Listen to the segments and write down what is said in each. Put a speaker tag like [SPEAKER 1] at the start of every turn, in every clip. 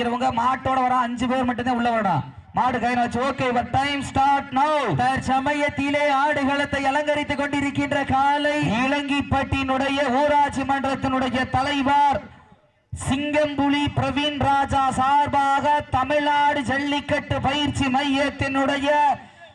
[SPEAKER 1] பிடிக்கிறவங்க மாட்டோட வர அஞ்சு பேர் மட்டும்தான் உள்ள வரணும் மாடு கையில வச்சு ஓகே டைம் ஸ்டார்ட் நோ
[SPEAKER 2] தற்சமயத்திலே ஆடுகளத்தை அலங்கரித்துக் கொண்டிருக்கின்ற காலை
[SPEAKER 1] இளங்கிப்பட்டினுடைய ஊராட்சி மன்றத்தினுடைய தலைவர் சிங்கம்புலி பிரவீன் ராஜா சார்பாக தமிழ்நாடு ஜல்லிக்கட்டு பயிற்சி மையத்தினுடைய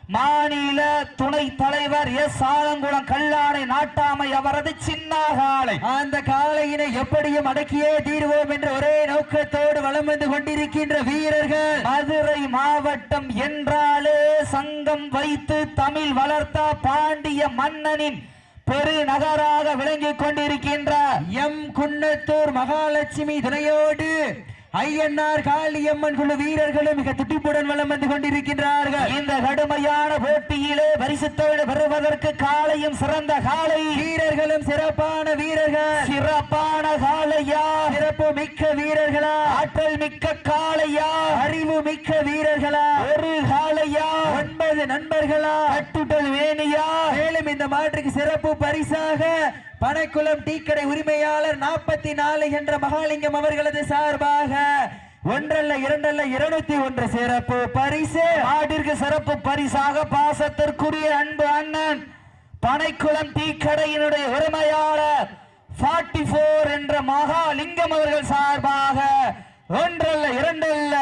[SPEAKER 1] மாநில துணை தலைவர் எஸ் ஆலங்குளம் கல்லாணை நாட்டாமை அவரது சின்னகாலை
[SPEAKER 2] அந்த காளையினை எப்படியும் அடக்கியே தீர்வோம் என்ற ஒரே நோக்கத்தோடு வலம் வந்து கொண்டிருக்கின்ற வீரர்கள்.
[SPEAKER 1] மதுரை மாவட்டம் என்றாலே சங்கம் வைத்து தமிழ் வளர்த்த பாண்டிய மன்னனின் பெருநகராக விளங்கிக் கொண்டிருக்கின்ற
[SPEAKER 2] எம் குன்னத்தூர் மகாலட்சுமி துணையோடு ஐயன்னார் காளியம்மன் குழு வீரர்களும் மிக துடிப்புடன் வலம் வந்து கொண்டிருக்கின்றார்கள்.
[SPEAKER 1] இந்த கடுமையான போட்டியிலே பரிசுத்தோடு பெறுவதற்கு காலையும் சிறந்த காலை.
[SPEAKER 2] வீரர்களும் சிறப்பான வீரர்கள்.
[SPEAKER 1] சிறப்பான காலையா?
[SPEAKER 2] சிறப்பு மிக்க வீரர்களா?
[SPEAKER 1] ஆற்றல் மிக்க காளையா
[SPEAKER 2] அறிவு மிக்க வீரர்களா?
[SPEAKER 1] ஒரு காளையா
[SPEAKER 2] நண்பர்களா?
[SPEAKER 1] கட்டுடல் வேணியா?
[SPEAKER 2] மேலும் இந்த மாற்றுக்கு சிறப்பு பரிசாக பனைக்குளம் டீக்கடை உரிமையாளர் நாற்பத்தி நாலு என்ற மகாலிங்கம் அவர்களது சார்பாக ஒன்றல்ல இரண்டல்ல இருநூத்தி ஒன்று சிறப்பு பரிசு.
[SPEAKER 1] ஆடிற்கு சிறப்பு பரிசாக பாசத்திற்குரிய அன்பு அண்ணன் பனைக்குளம் டீக்கடையினுடைய உரிமையாளர் 44 என்ற மகாலிங்கம் அவர்கள் சார்பாக ஒன்றல்ல இரண்டல்ல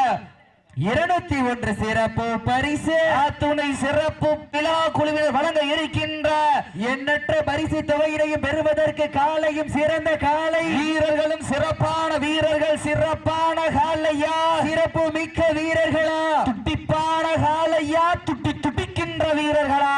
[SPEAKER 2] இருநூத்தி ஒன்று சிறப்பு பரிசு.
[SPEAKER 1] துணை சிறப்பு விழா குழுவினர் வழங்க இருக்கின்ற
[SPEAKER 2] எண்ணற்ற பரிசு தொகையினையும் பெறுவதற்கு காலையும் சிறந்த காலை.
[SPEAKER 1] வீரர்களும் சிறப்பான வீரர்கள் சிறப்பான காலையா?
[SPEAKER 2] சிறப்பு மிக்க வீரர்களா?
[SPEAKER 1] துட்டிப்பான காலையா? துட்டி துடிக்கின்ற வீரர்களா?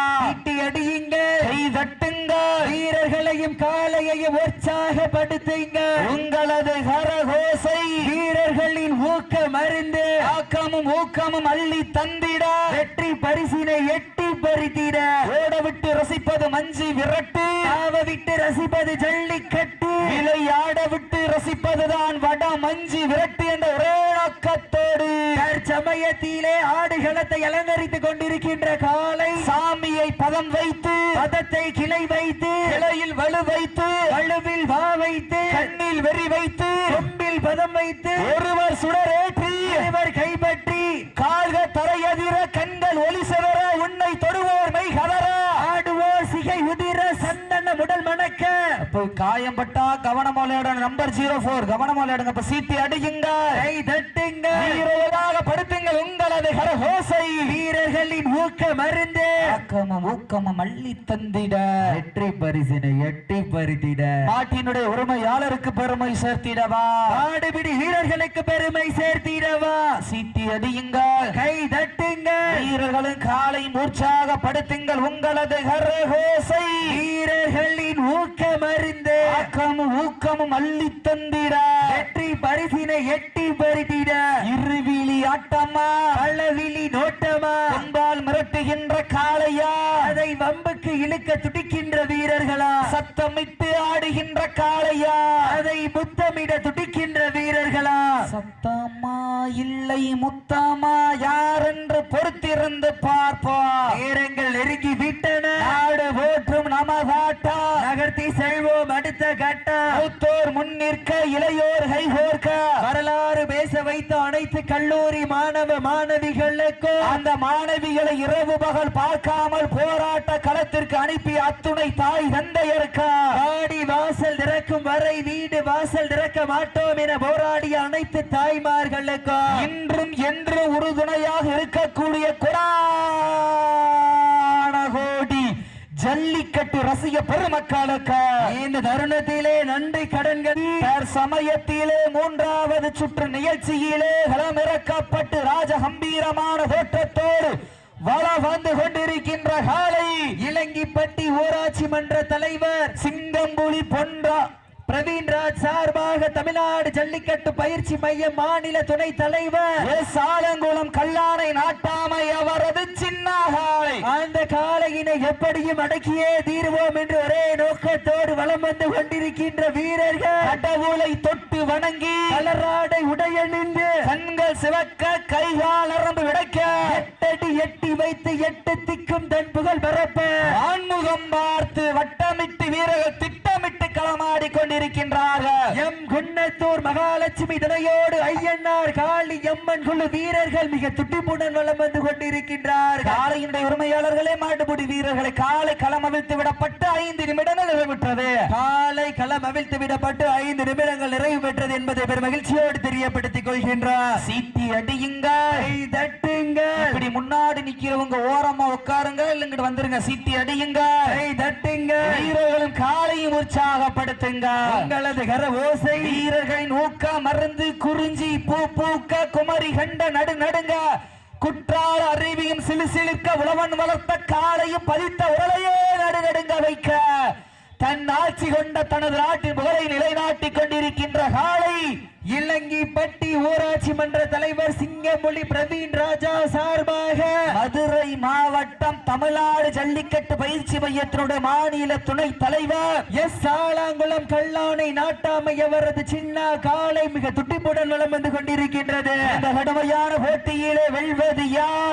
[SPEAKER 2] அடியுங்க
[SPEAKER 1] கை தட்டுங்க.
[SPEAKER 2] வீரர்களையும் காலையையும் உற்சாகப்படுத்துங்க.
[SPEAKER 1] உங்களது கரகோசை
[SPEAKER 2] வீரர்களின் ஊக்க மருந்து.
[SPEAKER 1] ஆக்கமும் ஊக்கமும் அள்ளி தந்திட.
[SPEAKER 2] வெற்றி பரிசினை எட்டி பறித்திட.
[SPEAKER 1] ஓட விட்டு ரசிப்பது மஞ்சி விரட்டு.
[SPEAKER 2] ஆவ விட்டு ரசிப்பது ஜல்லிக்கட்டு.
[SPEAKER 1] விளையாட விட்டு ரசிப்பதுதான் வட மஞ்சி விரட்டு என்ற ஒரே நோக்கத்தோடு
[SPEAKER 2] தற்சமயத்திலே ஆடுகளத்தை அலங்கரித்துக் கொண்டிருக்கின்ற காலை
[SPEAKER 1] சாமியை பதம் வைத்து
[SPEAKER 2] பதத்தை கிளை வைத்து
[SPEAKER 1] கிளையில் வலு வைத்து
[SPEAKER 2] வலுவில் வா வைத்து
[SPEAKER 1] கண்ணில் வெறி வைத்து
[SPEAKER 2] கொம்பில் பதம் வைத்து
[SPEAKER 1] ஒருவர் சுடரேற்றி
[SPEAKER 2] இவர் கைப்பற்றி
[SPEAKER 1] கால்கள் தரையதிர கண்கள் இப்போ காயம்பட்டா கவனம் விளையாட நம்பர் ஜீரோ போர் கவனம் விளையாடுங்க இப்ப சீட்டி அடியுங்க.
[SPEAKER 2] கை தட்டுங்க.
[SPEAKER 1] வீரர்களாக படுத்துங்கள் உங்களது கரகோசை
[SPEAKER 2] வீரர்களின் ஊக்கம் அருந்து
[SPEAKER 1] ஆக்கமும் ஊக்கமும் அள்ளி தந்திட
[SPEAKER 2] வெற்றி பரிசினை எட்டி பறித்திட.
[SPEAKER 1] நாட்டினுடைய உரிமையாளருக்கு பெருமை சேர்த்திடவா?
[SPEAKER 2] ஆடுபிடி வீரர்களுக்கு பெருமை சேர்த்திடவா?
[SPEAKER 1] சீட்டி அடியுங்க.
[SPEAKER 2] கை தட்டுங்க.
[SPEAKER 1] வீரர்களும் காலை உற்சாகப்படுத்துங்கள் உங்களது கரகோசை
[SPEAKER 2] வீரர்களின் ஊக்கம் அருந்து
[SPEAKER 1] ஆக்கமும் ஊக்கமும் அள்ளி தந்திட.
[SPEAKER 2] வெற்றி பரிசினை எட்டி பறித்திட
[SPEAKER 1] இருவிழி ஆட்டமா?
[SPEAKER 2] பள்ளவிழி நோட்டமா?
[SPEAKER 1] கொம்பால் மிரட்டுகின்ற காளையா?
[SPEAKER 2] அதை வம்புக்கு இழுக்க துடிக்கின்ற வீரர்களா?
[SPEAKER 1] சத்தமிட்டு ஆடுகின்ற காளையா?
[SPEAKER 2] அதை முத்தமிட துடிக்கின்ற வீரர்களா?
[SPEAKER 1] சத்தமா இல்லை முத்தமா? யார் என்று பொறுத்திருந்து பார்ப்போம்.
[SPEAKER 2] நேரங்கள் நெருங்கி விட்டன.
[SPEAKER 1] நாடு போற்றும் மூத்தோர் முன்னிற்க இளையோர் கைகோர்க்க
[SPEAKER 2] வரலாறு பேச வைத்த அனைத்து கல்லூரி மாணவ மாணவிகளுக்கும்
[SPEAKER 1] அந்த மாணவிகளை இரவு பகல் பார்க்காமல் போராட்ட களத்திற்கு அனுப்பி அத்துணை தாய் தந்தையருக்கா.
[SPEAKER 2] வாடி வாசல் திறக்கும் வரை வீடு வாசல் திறக்க மாட்டோம் என போராடிய அனைத்து தாய்மார்களுக்கும்
[SPEAKER 1] இன்றும் என்றும் உறுதுணையாக இருக்கக்கூடிய கோடி ஜல்லிக்கட்டு ரசிக பெருமக்களுக்கு.
[SPEAKER 2] இந்த தருணத்திலே நன்றி கடன்கள்.
[SPEAKER 1] சமயத்திலே மூன்றாவது சுற்று நிகழ்ச்சியிலே களமிறக்கப்பட்டு ராஜ கம்பீரமான தோற்றத்தோடு வள வந்து கொண்டிருக்கின்ற காலை.
[SPEAKER 2] இலங்கிப்பட்டி ஊராட்சி மன்ற தலைவர்.
[SPEAKER 1] சிங்கம்புலி பொன்றா
[SPEAKER 2] பிரவீன்ராஜ் சார்பாக தமிழ்நாடு ஜல்லிக்கட்டு பயிற்சி மைய மாநில துணை தலைவர்
[SPEAKER 1] எஸ். ஆலங்குளம் கல்லானை நாட்டாமை அவரது சின்ன காலை
[SPEAKER 2] அந்த காளையினை எப்படியும் அடக்கியே தீருவோம் என்று ஒரே நோக்கத்தோடு வலம் வந்து கொண்டிருக்கின்ற வீரர்கள்.
[SPEAKER 1] கடவுளை தொட்டு வணங்கி
[SPEAKER 2] கலராடை உடையணிந்து
[SPEAKER 1] கண்கள் சிவக்க கைகால் நரம்பு விடைக்க
[SPEAKER 2] எட்டடி எட்டி வைத்து எட்டு திக்கும் தன் புகழ் பரப்ப
[SPEAKER 1] ஆன்முகம் பார்த்து வட்டமிட்டு இருக்கின்றார்கள்.
[SPEAKER 2] எம் குன்னத்தூர் மகாலட்சுமி துணையோடு ஐயனார் காளி எம்மன் குழு வீரர்கள் மிக துட்டிப்புடன் வலம் வந்து கொண்டிருக்கின்றார்கள்
[SPEAKER 1] காளையினுடைய உரிமையாளர்களே மாட்டுப்பிடி வீரர்களை காலை களம் அவிழ்த்து விடப்பட்டு ஐந்து நிமிடங்கள் நிறைவுற்றது.
[SPEAKER 2] காலை களம் அவிழ்த்து விடப்பட்டு ஐந்து நிமிடங்கள் நிறைவு பெற்றது என்பதை பெரும் மகிழ்ச்சியோடு தெரியப்படுத்திக் கொள்கின்றார்.
[SPEAKER 1] சீட்டி அடியுங்க.
[SPEAKER 2] கை தட்டுங்கள்
[SPEAKER 1] இப்படி முன்னாடி நிக்கிறவங்க ஓரமா உட்காருங்க இல்ல இங்கிட்டு வந்துருங்க. சீட்டி அடியுங்க.
[SPEAKER 2] கை தட்டுங்கள்
[SPEAKER 1] வீரர்களும் காலையும் உற்சாகப்படுத்துங்க.
[SPEAKER 2] உங்களது கர ஓசை.
[SPEAKER 1] வீரர்களின் நோக்க மருந்து குறிஞ்சி பூ பூக்க குமரி கண்ட நடு நடுங்க. குற்றால அருவியும் சிலு சிலிர்க்க உழவன் வளர்த்த காலையும் பதித்த உடலையே நடு நடுங்க வைக்க. தன் ஆட்சி கொண்ட தனது நாட்டின் புகழை நிலைநாட்டிக் கொண்டிருக்கின்ற காலை
[SPEAKER 2] இலங்கிப்பட்டி ஊராட்சி மன்ற தலைவர் சிங்கமொழி பிரவீன் ராஜா சார்பாக
[SPEAKER 1] மதுரை மாவட்டம் தமிழ்நாடு ஜல்லிக்கட்டு பயிற்சி மையத்தினுடைய மாநில துணை தலைவர்
[SPEAKER 2] எஸ் ஆலாங்குளம் கல்லானை நாட்டாமை அவரது சின்ன காலை மிக துட்டிப்புடன் வலம் வந்து கொண்டிருக்கின்றது.
[SPEAKER 1] இந்த கடுமையான போட்டியிலே வெல்வது யார்?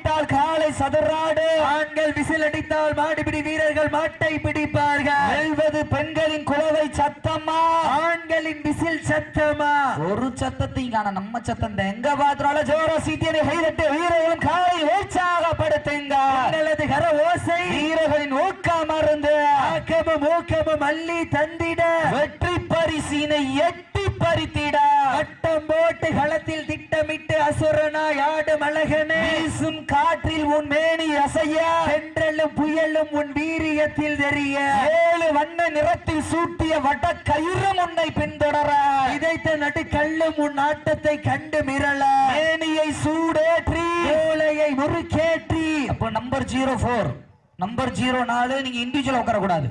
[SPEAKER 1] உறவையிட்டால் காலை சதுராடு.
[SPEAKER 2] ஆண்கள் விசில் அடித்தால் மாடுபிடி வீரர்கள் மாட்டை பிடிப்பார்கள்.
[SPEAKER 1] வெல்வது பெண்களின் குலவை சத்தமா?
[SPEAKER 2] ஆண்களின் விசில் சத்தமா?
[SPEAKER 1] ஒரு சத்தத்தையும் காண நம்ம சத்தம். எங்க பாத்திரால ஜோர சீட்டியனை கைதட்டு வீரர்களும் காலை உற்சாகப்படுத்துங்க.
[SPEAKER 2] உங்களது கர ஓசை
[SPEAKER 1] வீரர்களின் ஊக்கம் மருந்து.
[SPEAKER 2] ஆக்கமும் ஊக்கமும் அள்ளி தந்திட.
[SPEAKER 1] வெற்றி பரிசினை எட்டி பறித்திட
[SPEAKER 2] வட்டம் போட்டு களத்தில் திட்டமிட்டு அசுரனாய் ஆடும் அழகனே.
[SPEAKER 1] வீசும் காற்றில் உன் மேனி அசைய.
[SPEAKER 2] சென்றலும் புயலும் உன் வீரியத்தில் தெரிய.
[SPEAKER 1] ஏழு வண்ண நிறத்தில் சூட்டிய வட கயிறும் உன்னை பின்தொடர.
[SPEAKER 2] இதைத்த நடு கல்லும் உன் ஆட்டத்தை கண்டு மிரள.
[SPEAKER 1] மேனியை சூடேற்றி.
[SPEAKER 2] மூளையை முறுக்கேற்றி.
[SPEAKER 1] அப்போ number zero four number zero நாலு நீங்க இண்டிவிஜுவல் உட்காரக்கூடாது.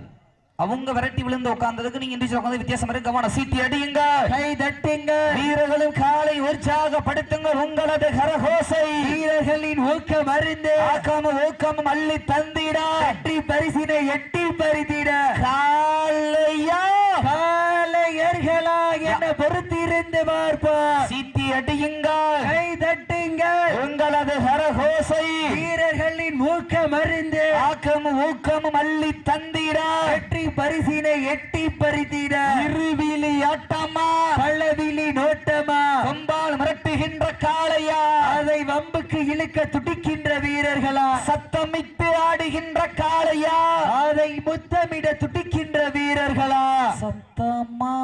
[SPEAKER 1] அவங்க விரட்டி விழுந்து உட்கார்ந்ததுக்கு நீங்க இண்டிவிஜுவல் உட்கார்ந்து வித்தியாசம் இருக்கு. கவனம் சீட்டி அடியுங்க.
[SPEAKER 2] கை தட்டுங்க.
[SPEAKER 1] வீரர்களும் காலை உற்சாகப்படுத்துங்கள் உங்களது கரகோசை.
[SPEAKER 2] வீரர்களின் ஊக்கம் அறிந்து.
[SPEAKER 1] ஆக்காம ஊக்கமும் அள்ளி தந்திட.
[SPEAKER 2] வெற்றி பரிசினை எட்டி பறித்திட.
[SPEAKER 1] காலையா?
[SPEAKER 2] காலையர்களா என பொறுத்திருந்து பார்ப்போம்.
[SPEAKER 1] சீட்டி அடியுங்க
[SPEAKER 2] கை தட்டுங்க
[SPEAKER 1] உங்களது கரகோசை
[SPEAKER 2] வீரர்களின் ஊக்கம் அறிந்து
[SPEAKER 1] ஆக்கமும் ஊக்கமும் அள்ளி தந்திட.
[SPEAKER 2] வெற்றி பரிசினை எட்டி பறித்திட.
[SPEAKER 1] இருவிழி ஆட்டமா?
[SPEAKER 2] பள்ளவிழி நோட்டமா?
[SPEAKER 1] கொம்பால் மிரட்டுகின்ற காளையா?
[SPEAKER 2] அதை வம்புக்கு இழுக்க துடிக்கின்ற வீரர்களா?
[SPEAKER 1] சத்தமிட்டு ஆடுகின்ற காளையா?
[SPEAKER 2] அதை முத்தமிட துடிக்கின்ற வீரர்களா
[SPEAKER 1] சத்தமா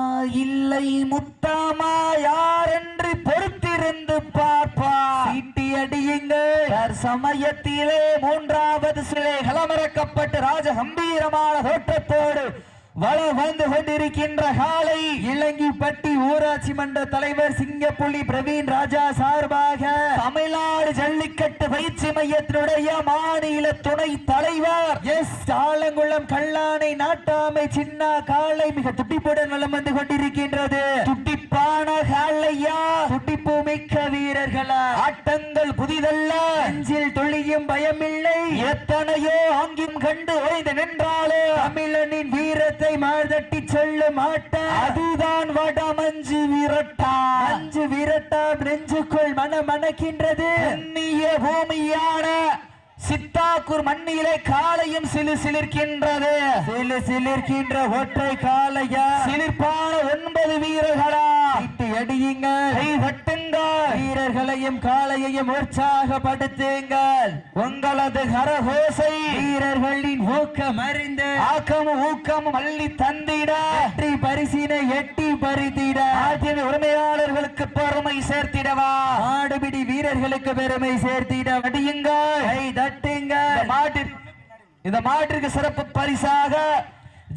[SPEAKER 1] இல்லை முத்தமா யாரென்று பொறுத்திருந்து பார்ப்பா.
[SPEAKER 2] சீட்டி அடியுங்கள்
[SPEAKER 1] சமயத்திலே மூன்றாவது சிலை களமிறக்கப்பட்டு ராஜ கம்பீரமான தோற்றத்தோடு வள வந்து கொண்டிருக்கின்ற காலை
[SPEAKER 2] இளங்கிப்பட்டி ஊராட்சி மன்ற தலைவர் சிங்கப்புலி பிரவீன் ராஜா சார்பாக
[SPEAKER 1] ஜல்லிக்கட்டு பயிற்சி மையத்தினுடைய மாநில துணை தலைவர்
[SPEAKER 2] எஸ். ஆலங்குளம் கல்லானை நாட்டாமை சின்ன காலை மிக துட்டிப்புடன் வலம் வந்து கொண்டிருக்கின்றது.
[SPEAKER 1] காலையா
[SPEAKER 2] துட்டிப்பு மிக்க வீரர்களா?
[SPEAKER 1] ஆட்டங்கள் புதிதல்ல.
[SPEAKER 2] அஞ்சில் துளியும் பயமில்லை.
[SPEAKER 1] எத்தனையோ ஆங்கிம் கண்டு ஓய்ந்து நின்றாலே
[SPEAKER 2] தமிழனின் வீரத்தை மார்தட்டி சொல்லும் ஆட்டம்
[SPEAKER 1] அதுதான் வடமஞ்சு விரட்டா.
[SPEAKER 2] அஞ்சு விரட்டா நெஞ்சுக்குள் மன மணக்கின்றது
[SPEAKER 1] பூமியான சித்தாக்கூர் மண்ணிலே காலையும் சிலு சிலிர்க்கின்றது.
[SPEAKER 2] சிலு சிலிர்க்கின்ற ஒற்றை காலையா
[SPEAKER 1] சிலிர்ப்பான ஒன்பது வீரர்களா?
[SPEAKER 2] சீட்டு அடியுங்கள்.
[SPEAKER 1] கை
[SPEAKER 2] வீரர்களையும் காளையையும் உற்சாகப்படுத்துங்கள்.
[SPEAKER 1] உங்களது கரகோசை.
[SPEAKER 2] வீரர்களின் ஊக்கம் அறிந்து.
[SPEAKER 1] ஆக்கமும் ஊக்கமும் அள்ளி தந்திட.
[SPEAKER 2] வெற்றி பரிசினை எட்டி பறித்திட.
[SPEAKER 1] ஆட்டின் உரிமையாளர்களுக்கு பெருமை சேர்த்திடவா?
[SPEAKER 2] ஆடுபிடி வீரர்களுக்கு பெருமை சேர்த்திட.
[SPEAKER 1] அடியுங்கள்.
[SPEAKER 2] கை தட்டுங்கள்
[SPEAKER 1] இந்த மாட்டிற்கு இந்த மாட்டிற்கு சிறப்பு பரிசாக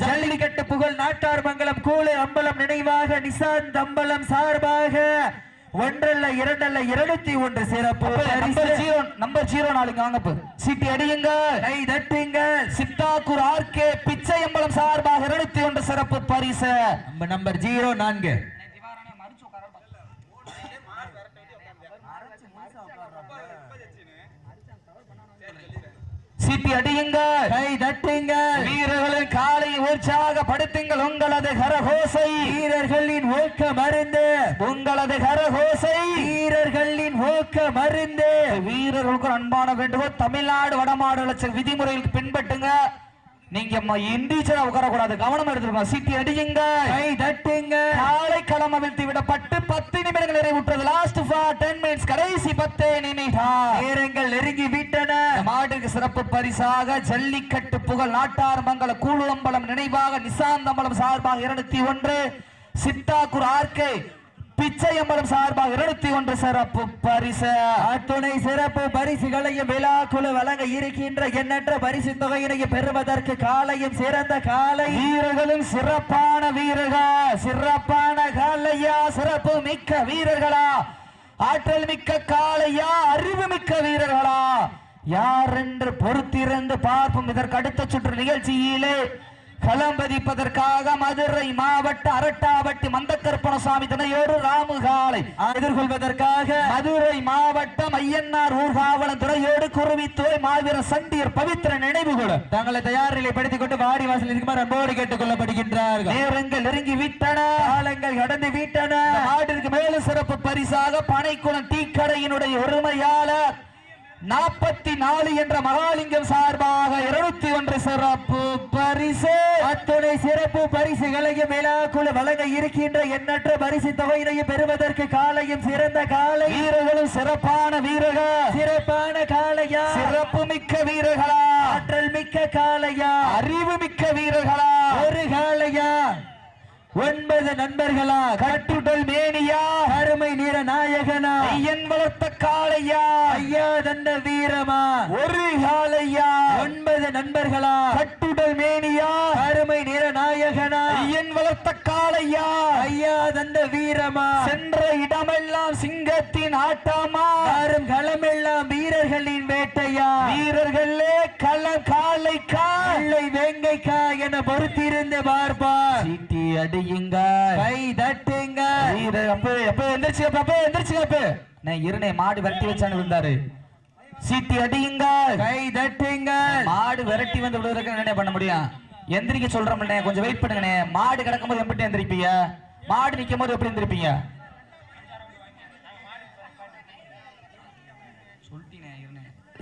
[SPEAKER 2] ஜல்லிக்கட்டு புகழ் நாட்டார் மங்கலம் கூழு அம்பலம் நினைவாக நிசாந்த் அம்பலம் சார்பாக ஒன்றல்ல இரண்டல்ல இருநூத்தி ஒன்று சிறப்பு
[SPEAKER 1] நம்பர். ஜீரோ நாளைக்கு வாங்க. சீட்டி அடியுங்க
[SPEAKER 2] கை தட்டுங்கள்.
[SPEAKER 1] சித்தாக்கூர் ஆர்கே பிச்சையம்பலம் சார்பாக இருநூத்தி ஒன்று சிறப்பு பரிசு.
[SPEAKER 2] நம்பர் ஜீரோ நான்கு.
[SPEAKER 1] சீட்டி அடியுங்க.
[SPEAKER 2] கை தட்டுங்கள்
[SPEAKER 1] வீரர்களின் காலை உற்சாகப்படுத்துங்கள். உங்களது கரகோசை.
[SPEAKER 2] வீரர்களின் ஊக்கம் அறிந்து
[SPEAKER 1] உங்களது கரகோசை.
[SPEAKER 2] வீரர்களின் ஊக்கம் அறிந்து
[SPEAKER 1] வீரர்களுக்கு அன்பான வேண்டுகோள். தமிழ்நாடு வடமாடு லட்சம் விதிமுறைகளுக்கு பின்பற்றுங்க. நீங்க இண்டிவிஜுவலா உட்காரக்கூடாது. கவனம் எடுத்துருக்கோம் சீட்டி அடியுங்க
[SPEAKER 2] கை தட்டுங்க
[SPEAKER 1] காலை களம் அவிழ்த்து விடப்பட்டு பத்து நிமிடங்கள் நிறைவுற்றது. லாஸ்ட் ஃபார் டென் மினிட்ஸ் கடைசி பத்து நிமிடம்.
[SPEAKER 2] நேரங்கள் நெருங்கி விட்டன.
[SPEAKER 1] மாட்டுக்கு சிறப்பு பரிசாக ஜல்லிக்கட்டு புகழ் நாட்டார் மங்கல கூழுளம்பலம் நினைவாக நிசாந்தம்பலம் சார்பாக இருநூத்தி ஒன்று. சித்தாக்கூர் ஆர்கே பிச்சையம்பலம் சார்பாக இருநூத்தி ஒன்று சிறப்பு பரிசு.
[SPEAKER 2] அத்துணை சிறப்பு பரிசுகளையும் விழாக்குழு வழங்க இருக்கின்ற எண்ணற்ற பரிசு தொகையினையும் பெறுவதற்கு காலையும் சிறந்த காலை.
[SPEAKER 1] வீரர்களும் சிறப்பான வீரர்கள் சிறப்பான காலையா சிறப்பு மிக்க வீரர்களா ஆற்றல் மிக்க காளையா அறிவு மிக்க வீரர்களா? யார் என்று பொறுத்திருந்து பார்ப்போம். இதற்கு அடுத்த சுற்று நிகழ்ச்சியிலே களம்பதிப்பதற்காக மதுரை மாவட்ட அரட்டாவட்டி மந்தக்கருப்பணசாமி துணையோடு ராமுகாலை
[SPEAKER 2] எதிர்கொள்வதற்காக
[SPEAKER 1] மதுரை மாவட்டம் ஐயன்னார் ஊர்காவலன் துறையோடு குருவித்துறை மாவீர சண்டியர் பவித்திர நினைவுகளும்
[SPEAKER 2] தங்களை தயார் நிலைப்படுத்திக் கொண்டு வாடி வாசல் இருக்குமாறு அன்போடு கேட்டுக் கொள்ளப்படுகின்றார்கள்
[SPEAKER 1] நேரங்கள் நெருங்கி விட்டன
[SPEAKER 2] காலங்கள் கடந்து விட்டன
[SPEAKER 1] இந்த மாட்டிற்கு மேலும் சிறப்பு பரிசாக பனைக்குளம் டீக்கடையினுடைய உரிமையாளர் நாற்பத்தி நாலு என்ற மகாலிங்கம் சார்பாக இருநூத்தி ஒன்று சிறப்பு பரிசு.
[SPEAKER 2] அத்துணை சிறப்பு பரிசுகளையும் விழாக்குழு வழங்க இருக்கின்ற எண்ணற்ற பரிசு தொகையினையும் பெறுவதற்கு காலையும் சிறந்த காலை.
[SPEAKER 1] வீரர்களும் சிறப்பான வீரர்கள்.
[SPEAKER 2] சிறப்பான காளையா?
[SPEAKER 1] சிறப்பு மிக்க வீரர்களா?
[SPEAKER 2] ஆற்றல் மிக்க காளையா?
[SPEAKER 1] அறிவு மிக்க வீரர்களா?
[SPEAKER 2] ஒரு காளையா? ஒன்பது நண்பர்களா
[SPEAKER 1] கட்டுடல் மேனியா
[SPEAKER 2] கருமை நிற நாயகனா
[SPEAKER 1] ஐயன் வளர்த்த காளையா
[SPEAKER 2] ஐயா தந்த வீரமா
[SPEAKER 1] ஒரு காளையா
[SPEAKER 2] ஒன்பது நண்பர்களா
[SPEAKER 1] கட்டுடல் மேனியா
[SPEAKER 2] கருமை நிற நாயகனா
[SPEAKER 1] ஐயன் வளர்த்த காளையா
[SPEAKER 2] ஐயா தந்த வீரமா
[SPEAKER 1] சென்ற இடமெல்லாம் சிங்கத்தின் ஆட்டமா?
[SPEAKER 2] யாரும் களமெல்லாம் வீரர்களின் வேட்டையா?
[SPEAKER 1] வீரர்களே களம் காளைக்கா
[SPEAKER 2] பிள்ளை வேங்கைக்கா என பொறுத்திருந்து பார்ப்பார்
[SPEAKER 1] சீட்டி அடியுங்க
[SPEAKER 2] கை தட்டுங்க
[SPEAKER 1] அப்ப அப்ப எந்திரிச்சு அப்ப எந்திரிச்சுங்க அப்ப. நான் இருனே மாடு விரட்டி வச்சான்னு இருந்தாரு சீட்டி அடியுங்க
[SPEAKER 2] கை தட்டுங்க
[SPEAKER 1] மாடு விரட்டி வந்து விடுவதற்கு என்ன பண்ண முடியும்? எந்திரிக்க சொல்றோம்ண்ணே கொஞ்சம் வெயிட் பண்ணுங்கண்ணே மாடு கிடக்கும்போது எப்படி எந்திரிப்பீங்க? மாடு நிக்கும் போது எப்படி எந்திரிப்பீங்க?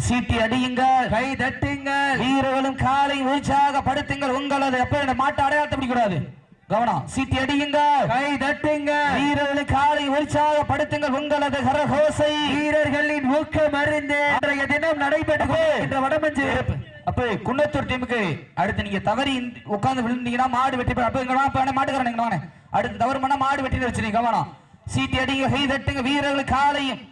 [SPEAKER 1] சீட்டி அடியுங்க
[SPEAKER 2] கை தட்டுங்க
[SPEAKER 1] வீரர்களும் காலை உற்சாகப்படுத்துங்கள். உங்களது எப்ப மாட்டை அடையாளத்தை பிடிக்கூடாது கவனம். சீட்டி அடியுங்க
[SPEAKER 2] கை தட்டுங்க
[SPEAKER 1] வீரர்களும் காலை உற்சாகப்படுத்துங்கள். உங்களது கரகோசை.
[SPEAKER 2] வீரர்களின் ஊக்க மருந்து. இன்றைய தினம் நடைபெற்று வடமஞ்சு.
[SPEAKER 1] அப்ப குன்னத்தூர் டீமுக்கு அடுத்து நீங்க தவறி உட்கார்ந்து விழுந்தீங்கன்னா மாடு வெட்டி அப்ப இங்க வாங்க. அடுத்து தவறு பண்ணா மாடு வெட்டி வச்சிருக்கீங்க கவனம். சீட்டி அடிங்க கை தட்டுங்க வீரர்கள் காலையும்